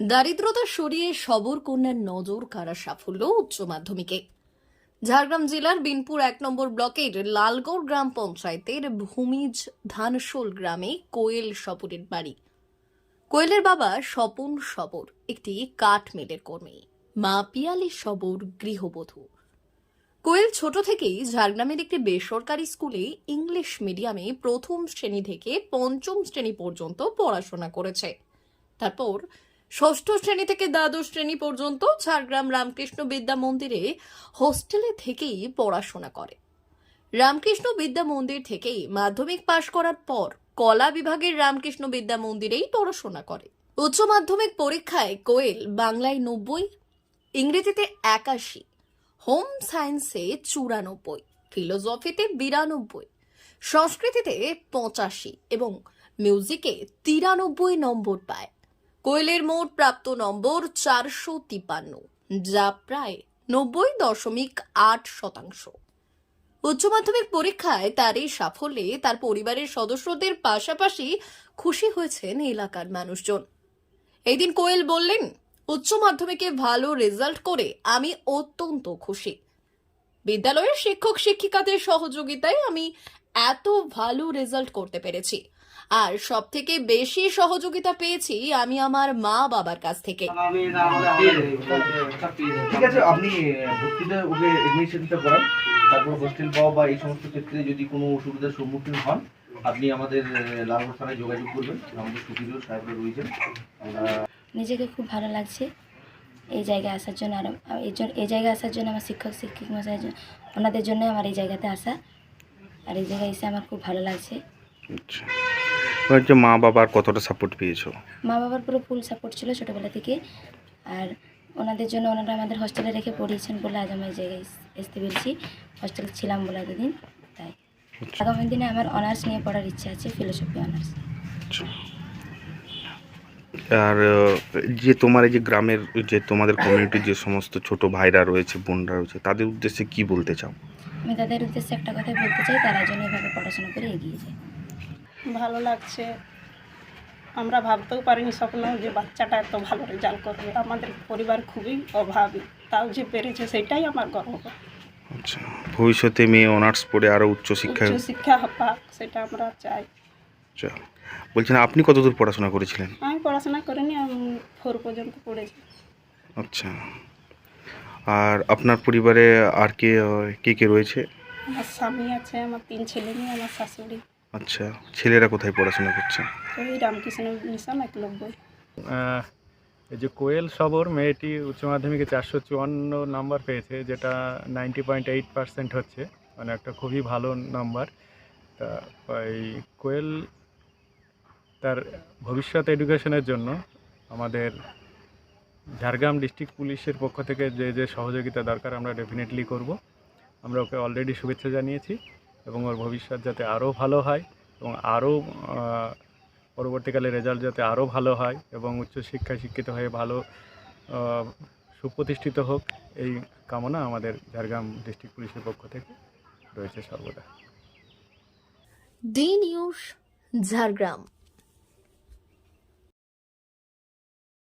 দারিদ্রতা সরিয়ে সবর কন্যার নজর কাড়া সাফল্য উচ্চ মাধ্যমিকে। ঝাড়গ্রাম জেলার বিনপুর এক নম্বর ব্লকের লালগড় গ্রাম পঞ্চায়েতের ভূমিজ ধানশোল গ্রামে কোয়েল সবরের বাড়ি। কোয়েলের বাবা স্বপন সবর একটি কাঠ মিলের কর্মী। মা পিয়ালি সবর গৃহবধূ। কোয়েল ছোট থেকেই ঝাড়গ্রামের একটি বেসরকারি স্কুলে ইংলিশ মিডিয়ামে প্রথম শ্রেণি থেকে পঞ্চম শ্রেণি পর্যন্ত পড়াশোনা করেছে। তারপর ষষ্ঠ শ্রেণি থেকে দ্বাদশ শ্রেণি পর্যন্ত ঝাড়গ্রাম রামকৃষ্ণ বিদ্যা মন্দিরে হোস্টেলে থেকেই পড়াশোনা করে। রামকৃষ্ণ বিদ্যা মন্দির থেকেই মাধ্যমিক পাশ করার পর কলা বিভাগের রামকৃষ্ণ বিদ্যা মন্দিরেই পড়াশোনা করে। উচ্চ মাধ্যমিক পরীক্ষায় কোয়েল বাংলায় নব্বই, ইংরেজিতে একাশি, হোম সায়েন্সে চুরানব্বই, ফিলোসফিতে বিরানব্বই, সংস্কৃতিতে পঁচাশি এবং মিউজিকে তিরানব্বই নম্বর পায়। কোয়েলের মোট প্রাপ্ত নম্বর চারশো তিপান্ন, যা প্রায় নব্বই দশমিক আট শতাংশ। উচ্চ মাধ্যমিক পরীক্ষায় তার এই সাফল্যে তার পরিবারের সদস্যদের পাশাপাশি খুশি হয়েছেন এলাকার মানুষজন। এদিন কোয়েল বললেন, উচ্চ মাধ্যমিকে ভালো রেজাল্ট করে আমি অত্যন্ত খুশি। বিদ্যালয়ের শিক্ষক শিক্ষিকাদের সহযোগিতায় আমি এত ভালো রেজাল্ট করতে পেরেছি। আর সব থেকে বেশি সহযোগিতা পেয়েছি আমি আমার মা বাবার কাছ থেকে। ঠিক আছে আপনি ভর্তিতে ওকে এডমিশনটা করান তারপর হোস্টেল পাওয়া বা এই সমস্ত ক্ষেত্রে যদি কোনো অসুবিধার সম্মুখীন হন আপনি আমাদের লালগড় থানায় যোগাযোগ করবেন আমাদের সুপিরিয়র সাহেবরা রয়েছেন। নিজেকে খুব ভালো লাগছে এই জায়গায় আসার জন্য আর এই জন্য এই জায়গায় আসার জন্য আমার শিক্ষক শিক্ষিক মশাই ওনাদের জন্য আমার এই জায়গাতে আসা। আর এই জায়গায় এসে আমার খুব ভালো লাগছে। আচ্ছা। মা বাবার কতটা সাপোর্ট পেয়েছ? মা বাবার পুরো ফুল সাপোর্ট ছিল ছোটোবেলা থেকে। আর ওনাদের জন্য ওনারা আমাদের হস্টেলে রেখে পড়িয়েছেন বলে আজ আমি এই জায়গায় আসতে পেরেছি। হোস্টেলে ছিলাম বলে এতদিন তাই। আচ্ছা। আগামী দিনে আমার অনার্স নিয়ে পড়ার ইচ্ছা আছে ফিলোসফি অনার্স আচ্ছা। আর যে তোমার এই যে গ্রামের যে তোমাদের কমিউনিটির যে সমস্ত ছোট ভাইরা রয়েছে বোনরা রয়েছে তাদের উদ্দেশ্যে কি বলতে চাও? আমি তাদের উদ্দেশ্যে একটা কথাই বলতে চাই তারা যেন এভাবে পড়াশোনা করে এগিয়ে যায়। ভালো লাগছে। আমরা ভাবতেও পারিনি স্বপ্ন যে বাচ্চাটা এত ভালো রেজাল্ট করবে। আমাদের পরিবার খুবই অভাবী। তাও যে পেরেছে সেটাই আমার গর্ব। আচ্ছা ভবিষ্যতে মেয়ে অনার্স পড়ে আরও উচ্চ শিক্ষা উচ্চ শিক্ষা পাক সেটা আমরা চাই। আচ্ছা বলছেন আপনি কতদূর পড়াশোনা করেছিলেন? আমি পড়াশোনা করিনি আমি ফোর পর্যন্ত পড়েছি। আচ্ছা আর আপনার পরিবারে আর কে কে কে রয়েছে? আমার স্বামী আছে আমার তিন ছেলে মেয়ে আমার শাশুড়ি। আচ্ছা ছেলেরা কোথায় পড়াশোনা করছে? ওই রামকৃষ্ণ মিশন একলব্বই যে কোয়েল সবর মেয়েটি উচ্চ মাধ্যমিকে চারশো চুয়ান্ন নাম্বার পেয়েছে যেটা নাইনটি পয়েন্ট এইট পার্সেন্ট হচ্ছে মানে একটা খুবই ভালো নাম্বার। তা এই কোয়েল তার ভবিষ্যৎ এডুকেশনের জন্য আমাদের ঝাড়গ্রাম ডিস্ট্রিক্ট পুলিশের পক্ষ থেকে যে যে সহযোগিতা দরকার আমরা ডেফিনেটলি করব। আমরা ওকে অলরেডি শুভেচ্ছা জানিয়েছি এবং ওর ভবিষ্যৎ যাতে আরও ভালো হয় এবং আরও পরবর্তীকালে রেজাল্ট যাতে আরও ভালো হয় এবং উচ্চশিক্ষায় শিক্ষিত হয়ে ভালো সুপ্রতিষ্ঠিত হোক, এই কামনা আমাদের ঝাড়গ্রাম ডিস্ট্রিক্ট পুলিশের পক্ষ থেকে রয়েছে সর্বদা। D news Jhargram.